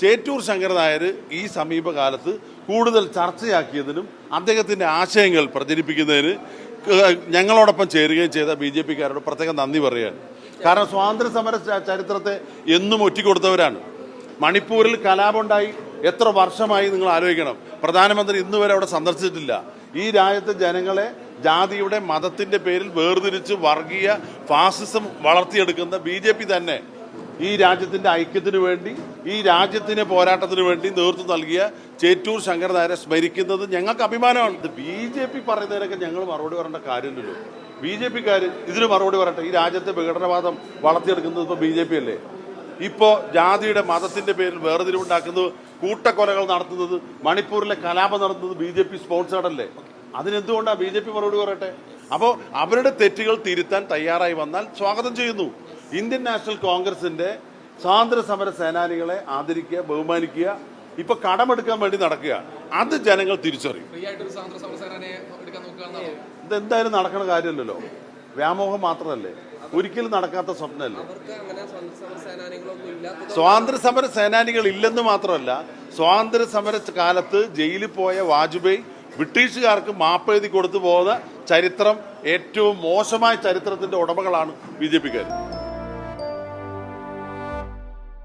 ചേറ്റൂർ ശങ്കർ നായർ ഈ സമീപകാലത്ത് കൂടുതൽ ചർച്ചയാക്കിയതിനും അദ്ദേഹത്തിന്റെ ആശയങ്ങൾ പ്രചരിപ്പിക്കുന്നതിന് ഞങ്ങളോടൊപ്പം ചേരുകയും ചെയ്ത ബി ജെ പിക്കാരോട് പ്രത്യേകം നന്ദി പറയുകയാണ്. കാരണം സ്വാതന്ത്ര്യ സമര ചരിത്രത്തെ എന്നും ഒറ്റിക്കൊടുത്തവരാണ്. മണിപ്പൂരിൽ കലാപമുണ്ടായി. എത്ര വർഷമായി നിങ്ങൾ ആലോചിക്കണം. പ്രധാനമന്ത്രി ഇന്ന് വരെ അവിടെ സന്ദർശിച്ചിട്ടില്ല. ഈ രാജ്യത്തെ ജനങ്ങളെ ജാതിയുടെ മതത്തിന്റെ പേരിൽ വേർതിരിച്ച് വർഗീയ ഫാസിസം വളർത്തിയെടുക്കുന്ന ബി തന്നെ ഈ രാജ്യത്തിന്റെ ഐക്യത്തിന് വേണ്ടി ഈ രാജ്യത്തിന് പോരാട്ടത്തിന് വേണ്ടി നേതൃത്വം നൽകിയ ചേറ്റൂർ ശങ്കർ സ്മരിക്കുന്നത് ഞങ്ങൾക്ക് അഭിമാനമാണ്. ബി ജെ പി പറയുന്നതിനൊക്കെ ഞങ്ങൾ മറുപടി പറയേണ്ട കാര്യമില്ലല്ലോ. ബി ജെ പിക്കാർ ഇതിന് മറുപടി പറയട്ടെ. ഈ രാജ്യത്തെ വിഘടനവാദം വളർത്തിയെടുക്കുന്നത് ഇപ്പോൾ ബി ജെ പി അല്ലേ? ഇപ്പോൾ ജാതിയുടെ മതത്തിന്റെ പേരിൽ വേർതിരിവുണ്ടാക്കുന്നത് കൂട്ടക്കൊലകൾ നടത്തുന്നത് മണിപ്പൂരിലെ കലാപം നടത്തുന്നത് ബി ജെ പി സ്പോൺസേഡ് അല്ലേ അതിനെന്തുകൊണ്ടാണ് ബി ജെ പി മറുപടി പറയട്ടെ? അപ്പോൾ അവരുടെ തെറ്റുകൾ തിരുത്താൻ തയ്യാറായി വന്നാൽ സ്വാഗതം ചെയ്യുന്നു. ഇന്ത്യൻ നാഷണൽ കോൺഗ്രസിന്റെ സ്വാതന്ത്ര്യ സമര സേനാനികളെ ആദരിക്കുക ബഹുമാനിക്കുക ഇപ്പൊ കടമെടുക്കാൻ വേണ്ടി നടക്കുക. അത് ജനങ്ങൾ തിരിച്ചറിയും. ഇതെന്തായാലും നടക്കുന്ന കാര്യമല്ലല്ലോ. വ്യാമോഹം മാത്രമല്ലേ. ഒരിക്കലും നടക്കാത്ത സ്വപ്നമല്ലേ. സ്വാതന്ത്ര്യ സമര സേനാനികൾ ഇല്ലെന്ന് മാത്രമല്ല സ്വാതന്ത്ര്യ സമര കാലത്ത് ജയിലിൽ പോയ വാജ്പേയി ബ്രിട്ടീഷുകാർക്ക് മാപ്പ് എഴുതി കൊടുത്തു പോകുന്ന ചരിത്രം ഏറ്റവും മോശമായ ചരിത്രത്തിന്റെ ഉടമകളാണ് ബി ജെ പിക്കാർ